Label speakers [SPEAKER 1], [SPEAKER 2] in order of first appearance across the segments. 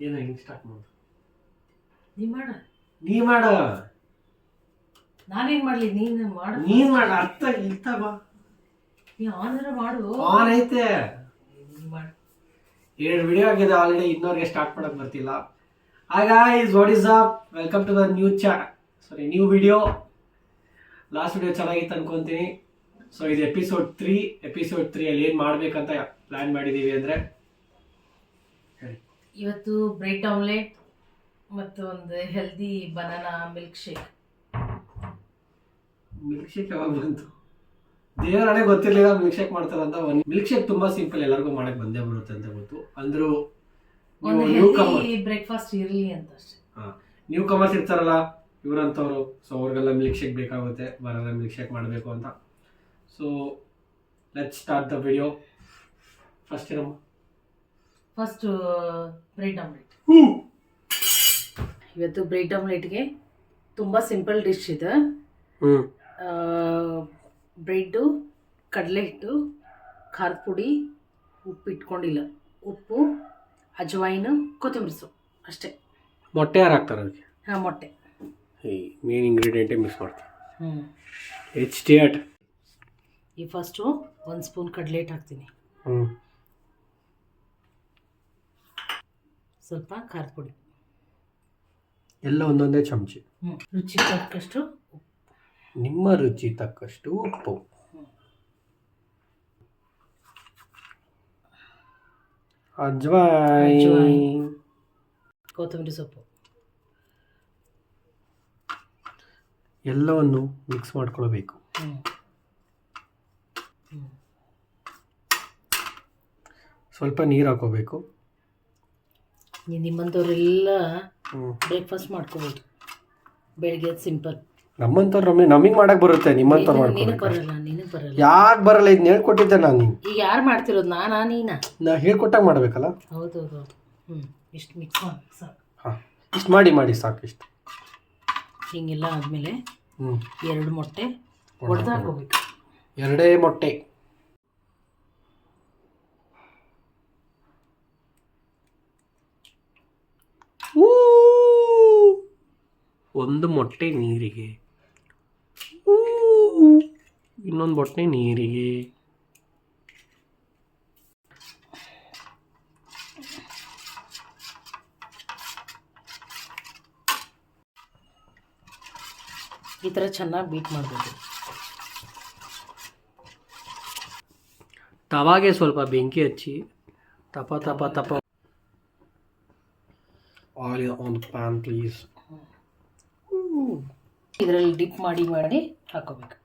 [SPEAKER 1] ಏನೋ ಹಿಂಗೆ ಸ್ಟಾರ್ಟ್ ಮಾಡು
[SPEAKER 2] ನೀ ಮಾಡ.
[SPEAKER 1] ನೀ ಮಾಡ.
[SPEAKER 2] ನಾನೇನ್ ಮಾಡ್ಲಿ? ನೀನು ಮಾಡು.
[SPEAKER 1] ನೀನ್ ಮಾಡ. ಅರ್ಥ ಇಲ್ತ ಬಾ.
[SPEAKER 2] ನೀ ಆನರ ಮಾಡು.
[SPEAKER 1] ಆನ್ ಐತೆ.
[SPEAKER 2] ನೀ ಮಾಡು.
[SPEAKER 1] ಎರಡು ವಿಡಿಯೋ ಆಗಿದೆ ಆಲ್ರೆಡಿ ಇನ್ನೋರ್ಗೆ ಸ್ಟಾರ್ಟ್ ಮಾಡೋಕೆ ಬರ್ತಿಲ್ಲ. ಆಗ is what is up welcome to the new ಚಾ sorry new video last video ಚೆನ್ನಾಗಿತ್ತು ಅನ್ಕೊಂತೀನಿ. ಸೊ ಇದು ಎಪಿಸೋಡ್ ತ್ರೀ ಎಪಿಸೋಡ್ ತ್ರೀ ಅಲ್ಲಿ ಏನು ಮಾಡಬೇಕಂತ ಪ್ಲಾನ್ ಮಾಡಿದೀವಿ ಅಂದ್ರೆ
[SPEAKER 2] ಇವತ್ತು ಬ್ರೆಡ್ ಆಮ್ಲೆಟ್ ಮತ್ತು ಒಂದು healthy banana milk shake
[SPEAKER 1] milk shake ಯಾವಾಗ ಬಂತು? ದೇವರಾಣೆ ಗೊತ್ತಿರಲಿಲ್ಲ ಮಿಲ್ಕ್ ಶೇಕ್ ಮಾಡ್ತಾರಂತ ಒಂದು ಮಿಲ್ಕ್ ಶೇಕ್ ತುಂಬಾ ಸಿಂಪಲ್ ಎಲ್ಲರಿಗೂ ಮಾಡಕ್ ಬಂದೇ ಬರುತ್ತೆ ಅಂತ ಗೊತ್ತು. ಅಂದ್ರು ನ್ಯೂ
[SPEAKER 2] ಬ್ರೇಕ್ಫಾಸ್ಟ್ ಇರಲಿ ಅಂತ ಅಷ್ಟೇ.
[SPEAKER 1] ನ್ಯೂ ಕಮರ್ಸ್ ಇರ್ತಾರಲ್ಲ ಇವರಂತವ್ರು. ಸೊ ಅವ್ರಿಗೆಲ್ಲ ಮಿಲ್ಕ್ ಶೇಕ್ ಬೇಕಾಗುತ್ತೆ. ಬರಲ್ಲ ಮಿಲ್ಕ್ ಶೇಕ್ ಮಾಡಬೇಕು ಅಂತ. So let start the video first ಏನಮ್ಮ?
[SPEAKER 2] ಫಸ್ಟ್ ಬ್ರೆಡ್ ಆಮ್ಲೆಟ್ ಇವತ್ತು ಬ್ರೆಡ್ ಆಮ್ಲೆಟ್ಗೆ ತುಂಬ ಸಿಂಪಲ್ ಡಿಶ್ ಇದೆ.
[SPEAKER 1] ಹ್ಞೂ.
[SPEAKER 2] ಬ್ರೆಡ್ಡು ಕಡಲೆ ಹಿಟ್ಟು ಖಾರದ ಪುಡಿ ಉಪ್ಪು ಇಟ್ಕೊಂಡಿಲ್ಲ. ಉಪ್ಪು ಅಜವಾಯಿನ ಕೊತ್ತಂಬರಿ ಸೊಪ್ಪು ಅಷ್ಟೇ.
[SPEAKER 1] ಮೊಟ್ಟೆ ಯಾರು ಹಾಕ್ತಾರೆ ಅದಕ್ಕೆ?
[SPEAKER 2] ಹಾಂ ಮೊಟ್ಟೆ.
[SPEAKER 1] ಈ ಮೇನ್ ಇಂಗ್ರೀಡಿಯೆಂಟೇ ಮಿಕ್ಸ್ ಮಾಡ್ತಾರೆ
[SPEAKER 2] ಹ್ಞೂ.
[SPEAKER 1] ಎಚ್ ಟಿ ಅಟ್
[SPEAKER 2] ಈ ಫಸ್ಟು ಒಂದು ಸ್ಪೂನ್ ಕಡಲೆ ಹಿಟ್ಟು ಹಾಕ್ತೀನಿ.
[SPEAKER 1] ಹ್ಞೂ.
[SPEAKER 2] ಸ್ವಲ್ಪ ಖಾರದ ಪುಡಿ.
[SPEAKER 1] ಎಲ್ಲ ಒಂದೊಂದೇ ಚಮಚಿ.
[SPEAKER 2] ರುಚಿ ತಕ್ಕಷ್ಟು ಉಪ್ಪು.
[SPEAKER 1] ನಿಮ್ಮ ರುಚಿ ತಕ್ಕಷ್ಟು ಉಪ್ಪು. ಅಜ್ವಾಯಿ.
[SPEAKER 2] ಕೊತ್ತಂಬರಿ ಸೊಪ್ಪು.
[SPEAKER 1] ಎಲ್ಲವನ್ನು ಮಿಕ್ಸ್ ಮಾಡ್ಕೊಳ್ಬೇಕು. ಸ್ವಲ್ಪ ನೀರು ಹಾಕೋಬೇಕು.
[SPEAKER 2] ನಿಮ್ಮಂಥವ್ರೆಲ್ಲ ಬ್ರೇಕ್ಫಾಸ್ಟ್ ಮಾಡ್ಕೋಬೋದು. ಬೆಳಿಗ್ಗೆ ಸಿಂಪಲ್
[SPEAKER 1] ನಮ್ಮಂಥವ್ರು ನಮಗೆ ನಮಗೆ ಮಾಡಕ್ಕೆ ಬರುತ್ತೆ ನಿಮ್ಮಂಥವ್ರು
[SPEAKER 2] ನೀನು
[SPEAKER 1] ಮಾಡ್ಕೊಬೇಕು
[SPEAKER 2] ಬರಲ್ಲ ನಿನಗೆ ಬರಲ್ಲ.
[SPEAKER 1] ಯಾಕೆ ಬರಲ್ಲ ಇದನ್ನ ಹೇಳ್ಕೊಟ್ಟಿದ್ದೆ ನಾನು ನೀನು
[SPEAKER 2] ಈಗ ಯಾರು ಮಾಡ್ತಿರೋದು ನಾನಾ ನೀನಾ?
[SPEAKER 1] ನಾ ಹೇಳ್ಕೊಟ್ಟಾಗ ಮಾಡಬೇಕಲ್ಲ?
[SPEAKER 2] ಹೌದು ಹೌದು ಹೌದು. ಹ್ಞೂ ಇಷ್ಟು ಮಿಕ್ಸ್ ಮಾಡಿ ಸಾಕು.
[SPEAKER 1] ಹಾಂ ಇಷ್ಟು ಮಾಡಿ ಮಾಡಿ ಸಾಕು ಇಷ್ಟು.
[SPEAKER 2] ಹಿಂಗೆಲ್ಲ ಆದಮೇಲೆ
[SPEAKER 1] ಹ್ಞೂ
[SPEAKER 2] ಎರಡು ಮೊಟ್ಟೆ ಒಡೆದು ಹಾಕೋಬೇಕು
[SPEAKER 1] ಎರಡೇ ಮೊಟ್ಟೆ. ಒಂದು ಮೊಟ್ಟೆ ನೀರಿಗೆ! ಇನ್ನೊಂದು ಮೊಟ್ಟೆ ನೀರಿಗೆ.
[SPEAKER 2] ಈ ಥರ ಚೆನ್ನಾಗಿ ಬೀಟ್ ಮಾಡಬೇಕು
[SPEAKER 1] ತವಾಗೆ ಸ್ವಲ್ಪ ಬೆಂಕಿ ಹಚ್ಚಿ ತಪ ತಪ ತಪ. ಆಲ್ ಆನ್ ಪ್ಯಾನ್ ಪ್ಲೀಸ್
[SPEAKER 2] ಇದರಲ್ಲಿ ಡಿಪ್ ಮಾಡಿ ಮಾಡಿ ಹಾಕೋಬೇಕು.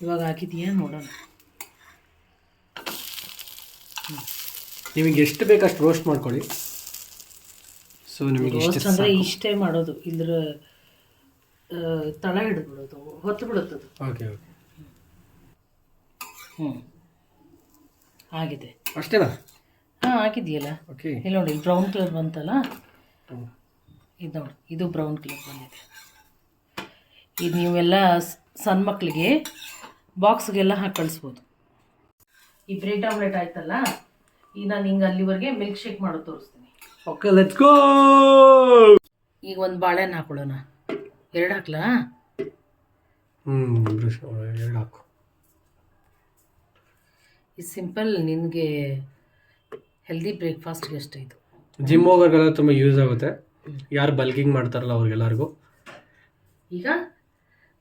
[SPEAKER 2] ಇವಾಗ ಹಾಕಿದೀಯಾ ನೋಡೋಣ.
[SPEAKER 1] ನಿಮಗೆ ಎಷ್ಟು ಬೇಕಷ್ಟು ರೋಸ್ಟ್ ಮಾಡ್ಕೊಳ್ಳಿ. ಸೊ ನಿಮಗೆ
[SPEAKER 2] ರೋಸ್ಟ್
[SPEAKER 1] ಇಷ್ಟು
[SPEAKER 2] ಅಂದರೆ ಇಷ್ಟೇ ಮಾಡೋದು. ಇದ್ರ ತಳ ಹಿಡಿದ್ಬಿಡೋದು ಹೊತ್ತು ಬಿಡುತ್ತದು
[SPEAKER 1] ಓಕೆ ಓಕೆ
[SPEAKER 2] ಹ್ಞೂ ಆಗಿದೆ.
[SPEAKER 1] ಅಷ್ಟೇನಾ?
[SPEAKER 2] ಹಾಂ ಹಾಕಿದೆಯಲ್ಲ
[SPEAKER 1] ಓಕೆ
[SPEAKER 2] ಇಲ್ಲಿ ನೋಡಿ ಬ್ರೌನ್ ಕಲರ್ ಬಂತಲ್ಲ? ಇದು ನೋಡಿ ಇದು ಬ್ರೌನ್ ಕಲರ್ ಬಂದಿದೆ. ಇದು ನೀವೆಲ್ಲ ಸಣ್ಣ ಮಕ್ಕಳಿಗೆ ಬಾಕ್ಸ್ಗೆಲ್ಲ ಹಾಕಿ ಕಳಿಸ್ಬೋದು. ಈ ಬ್ರೆಡ್ ಆಮ್ಲೆಟ್ ಆಯ್ತಲ್ಲ ಈಗ ನಾನು ಹಿಂಗೆ ಅಲ್ಲಿವರೆಗೆ ಮಿಲ್ಕ್ ಶೇಕ್ ಮಾಡೋದು ತೋರಿಸ್ತೀನಿ.
[SPEAKER 1] ಓಕೆ ಲೆಟ್ಸ್ ಗೋ
[SPEAKER 2] ಈಗ ಒಂದು ಬಾಳೆಹಣ್ಣು ಹಾಕೊಳ್ಳೋಣ. ಎರಡು ಹಾಕ್ಲಾ?
[SPEAKER 1] ಹ್ಞೂ ಎರಡು ಹಾಕು.
[SPEAKER 2] ಇದು ಸಿಂಪಲ್ ನಿನಗೆ ಹೆಲ್ದಿ ಬ್ರೇಕ್ಫಾಸ್ಟ್ಗೆ ಅಷ್ಟೇ ಇದು.
[SPEAKER 1] ಜಿಮ್ ಹೋಗೋರ್ಗೆಲ್ಲ ತುಂಬ ಯೂಸ್ ಆಗುತ್ತೆ. ಯಾರು ಬಲ್ಕಿಂಗ್ ಮಾಡ್ತಾರಲ್ಲ ಅವ್ರಿಗೆಲ್ಲರಿಗೂ.
[SPEAKER 2] ಈಗ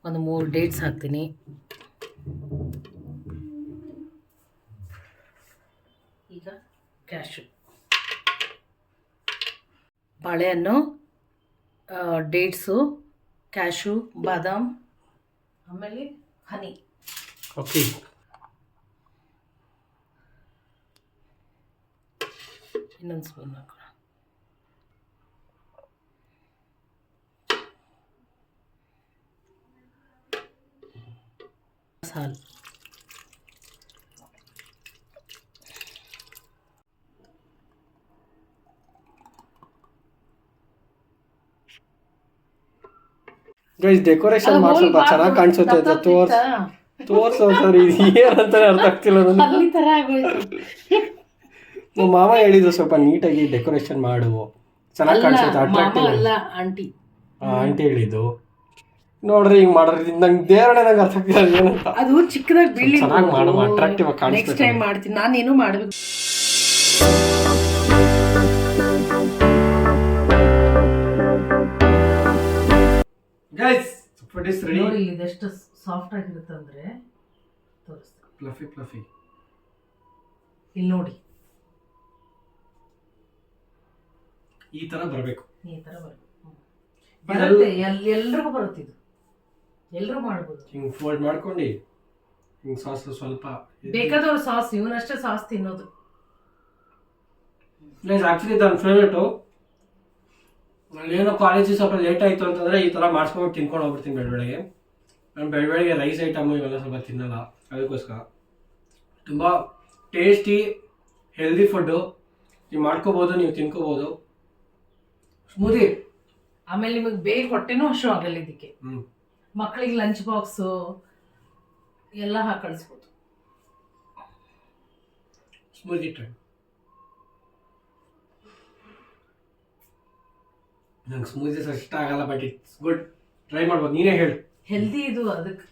[SPEAKER 2] ಒಂದು ಮೂರು ಡೇಟ್ಸ್ ಹಾಕ್ತೀನಿ. ಈಗ ಕ್ಯಾಶು ಬಾಳೆಹಣ್ಣು ಡೇಟ್ಸು ಕ್ಯಾಶು ಬಾದಾಮ್ ಆಮೇಲೆ ಹನಿ
[SPEAKER 1] ಓಕೆ
[SPEAKER 2] ಇನ್ನೊಂದು ಸ್ಪೂನ್ ಹಾಕೋಣ. ಗ್ಲಾಸ್
[SPEAKER 1] ಗೈಸ್ ಡೆಕೋರೇಷನ್ ಮಾಡ್ಸಲ್ಪ ಚೆನ್ನಾಗಿ ಕಾಣಿಸುತ್ತೆ. ಅಂತ ತೋರ್ಸ್ ತೋರ್ಸು ಸರ್ ಇದು ಏನಂತಾನೆ ಅರ್ಥ ಆಗ್ತಿಲ್ಲ ನಮ್ಮ ಮಾಮ ಹೇಳಿದ್ರು ಸ್ವಲ್ಪ ನೀಟಾಗಿ ಡೆಕೋರೇಷನ್ ಮಾಡು. ಚೆನ್ನಾಗಿ ಕಾಣಿಸುತ್ತೆ ಅಟ್ರಾಕ್ಟಿವ್
[SPEAKER 2] ಆಂಟಿ.
[SPEAKER 1] ಆಂಟಿ ಹೇಳಿದ್ದು. ನೋಡ್ರಿ ಹಿಂಗ್ ಮಾಡ್ರಿ ನಂಗೆ ದೇವರೇ ನಂಗೆ ಅರ್ಥ ಆಗ್ತಿಲ್ಲ ಏನಂತ
[SPEAKER 2] ಅದು ಚಿಕ್ಕದಾಗಿ ಬೀಳಿ
[SPEAKER 1] ಚೆನ್ನಾಗಿ ಮಾಡುವ ಅಟ್ರಾಕ್ಟಿವ್ ಆಗಿ
[SPEAKER 2] ನೆಕ್ಸ್ಟ್ ಟೈಮ್ ಮಾಡ್ತೀನಿ. ನಾನೇನು ಮಾಡ್ಬೇಕು.
[SPEAKER 1] ಗೈಸ್ ಫುಡ್ ಇಸ್ ರೆಡಿ
[SPEAKER 2] ನೋಡಿ ಎಷ್ಟು ಸಾಫ್ಟ್ ಆಗಿರುತ್ತೆ ಅಂದ್ರೆ ತೋರಿಸ್ತೀನಿ.
[SPEAKER 1] ಫ್ಲಫಿ ಫ್ಲಫಿ
[SPEAKER 2] ಇಲ್ಲಿ ನೋಡಿ.
[SPEAKER 1] ಈ ತರ ಬರಬೇಕು.
[SPEAKER 2] ಈ ತರ ಬರಬೇಕು. ಬರುತ್ತೆ ಎಲ್ ಎಲ್ರಿಗೂ ಬರುತ್ತೆ ಇದು. ಎಲ್ಲರೂ ಮಾಡ್ಬೋದು.
[SPEAKER 1] ಹಿಂಗ್ ಫೋಲ್ಡ್ ಮಾಡ್ಕೊಂಡು ಹಿಂಗ್ ಸಾಸ್ ಸ್ವಲ್ಪ
[SPEAKER 2] ಬೇಕಾದವ್ರು ಸಾಸ್ ಇವನಷ್ಟೇ ಸಾಸ್ ತಿನ್ನೋದು.
[SPEAKER 1] ಗೈಸ್ ಆಕ್ಚುಲಿ ನನ್ನ ಫೇವ್ರೇಟು ಏನೋ ಕಾಲೇಜಿಗೆ ಸ್ವಲ್ಪ ಲೇಟ್ ಆಯಿತು ಅಂತಂದ್ರೆ ಈ ಥರ ಮಾಡಿಸ್ಕೊಂಡು ತಿನ್ಕೊಂಡು ಹೋಗ್ಬಿಡ್ತೀನಿ ಬೆಳ ಬೆಳಗ್ಗೆ ನಾನು ಬೆಳ ಬೆಳಗ್ಗೆ ರೈಸ್ ಐಟಮು ಇವೆಲ್ಲ ಸ್ವಲ್ಪ ತಿನ್ನಲ್ಲ ಅದಕ್ಕೋಸ್ಕರ. ತುಂಬ ಟೇಸ್ಟಿ ಹೆಲ್ದಿ ಫುಡ್ಡು ನೀವು ಮಾಡ್ಕೋಬೋದು ನೀವು ತಿನ್ಕೋಬೋದು. ಸ್ಮೂದಿ
[SPEAKER 2] ಆಮೇಲೆ ನಿಮಗೆ ಬೇಗ ಹೊಟ್ಟೆನೂ ಹಶು ಆಗಲ್ಲ ಇದಕ್ಕೆ
[SPEAKER 1] ಹ್ಞೂ
[SPEAKER 2] ಮಕ್ಕಳಿಗೆ ಲಂಚ್ ಬಾಕ್ಸು ಎಲ್ಲ ಹಾಕಿ ಕಳಿಸ್ಬೋದು
[SPEAKER 1] ಸ್ಮೂದಿ ಟ್ರೈ. ನಂಗೆ ಸ್ಮೂದೀಸ್ ಇಷ್ಟ ಆಗಲ್ಲ ಬಟ್ ಇಟ್ಸ್ ಗುಡ್ ಟ್ರೈ ಮಾಡ್ಬೋದು. ನೀನೇ ಹೇಳು.
[SPEAKER 2] ಹೆಲ್ದಿ ಇದು ಅದಕ್ಕೆ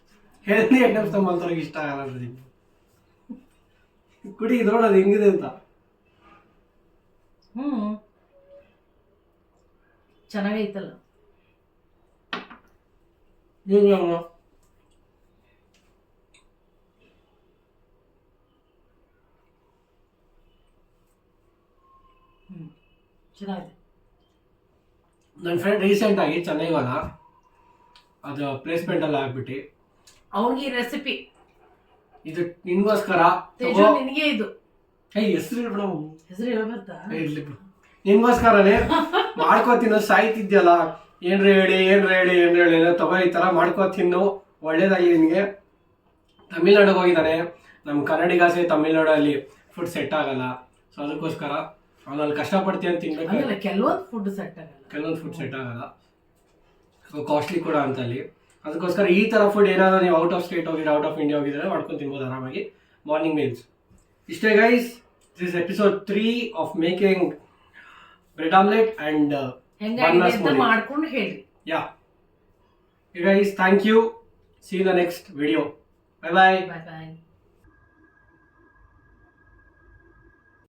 [SPEAKER 1] ಹೆಲ್ದಿ ಐಟಮ್ಸ್ ತಗೊಂಬಂತವ್ರಿಗೆ ಇಷ್ಟ ಆಗಲ್ಲ ನಿಮ್ಗೆ. ಕುಡಿ ಇದು ನೋಡೋದು ಹೆಂಗಿದೆ ಅಂತ.
[SPEAKER 2] ಹ್ಞೂ ಚೆನ್ನಾಗೈತಲ್ಲ
[SPEAKER 1] ನೀವು ಯಾವ-
[SPEAKER 2] ಚೆನ್ನಾಗಿದೆ.
[SPEAKER 1] ನನ್ನ ಫ್ರೆಂಡ್ ರೀಸೆಂಟ್ ಆಗಿ ಚೆನ್ನೈ ಹೋದ ಅದು ಪ್ಲೇಸ್ಮೆಂಟ್ ಅಲ್ಲಿ ಆಗ್ಬಿಟ್ಟು.
[SPEAKER 2] ಅವ್ನಿಗೆ ಈ ರೆಸಿಪಿ
[SPEAKER 1] ಇದು ನಿನ್ಗೋಸ್ಕರ
[SPEAKER 2] ತೇಜು ನಿನಗೆ ಇದು.
[SPEAKER 1] ಹೆಸರು ಬಿಡ
[SPEAKER 2] ಹೆಸರು ಹೇಳ್ಬರ್ತಾ
[SPEAKER 1] ಇರ್ಲಿ ಬಿಡು. ನಿನ್ಗೋಸ್ಕರನೇ ಮಾಡ್ಕೋ ತಿನ್ನೋ ಸಾಯ್ತಿದ್ಯಲ್ಲ. ಏನ್ರ ಹೇಳಿ ಏನ್ರ ಹೇಳಿ ಏನ್ರ ಹೇಳಿ ಏನೋ ತಗೋ ಈ ತರ ಮಾಡ್ಕೋ ತಿನ್ನು. ಒಳ್ಳೇದಾಗಿ ನಿನಗೆ. ತಮಿಳ್ನಾಡಿಗೆ ಹೋಗಿದ್ದಾನೆ. ನಮ್ಮ ಕನ್ನಡಿಗಾಸೆ ತಮಿಳ್ನಾಡಲ್ಲಿ ಫುಡ್ ಸೆಟ್ ಆಗಲ್ಲ. ಸೊ ಅದಕ್ಕೋಸ್ಕರ ಅವನಲ್ಲಿ ಕಷ್ಟಪಡ್ತೀನಿ ಅಂತ ತಿನ್ಬೇಕು.
[SPEAKER 2] ಕೆಲವೊಂದು ಫುಡ್ ಸೆಟ್ ಆಗಲ್ಲ.
[SPEAKER 1] ಕೆಲವೊಂದು ಫುಡ್ ಸೆಟ್ ಆಗಲ್ಲ. ಸೊ ಕಾಸ್ಟ್ಲಿ ಕೂಡ ಅಂತ ಅಲ್ಲಿ. ಅದಕ್ಕೋಸ್ಕರ ಈ ಥರ ಫುಡ್ ಏನಾದರೂ ನೀವು ಔಟ್ ಆಫ್ ಸ್ಟೇಟ್ ಹೋಗಿದ್ರೆ ಔಟ್ ಆಫ್ ಇಂಡಿಯಾ ಹೋಗಿದ್ರೆ ಮಾಡ್ಕೊಂಡು ತಿನ್ಬೋದು ಆರಾಮಾಗಿ. ಮಾರ್ನಿಂಗ್ ಮೀಲ್ಸ್ ಇಷ್ಟೇ guys this episode three of making bread omelette and
[SPEAKER 2] ಹೆಂಗಾಗಿದೆ ಅಂತ ಮಾಡ್ಕೊಂಡು ಹೇಳಿ
[SPEAKER 1] yeah guys thank you see the next video bye bye
[SPEAKER 2] bye bye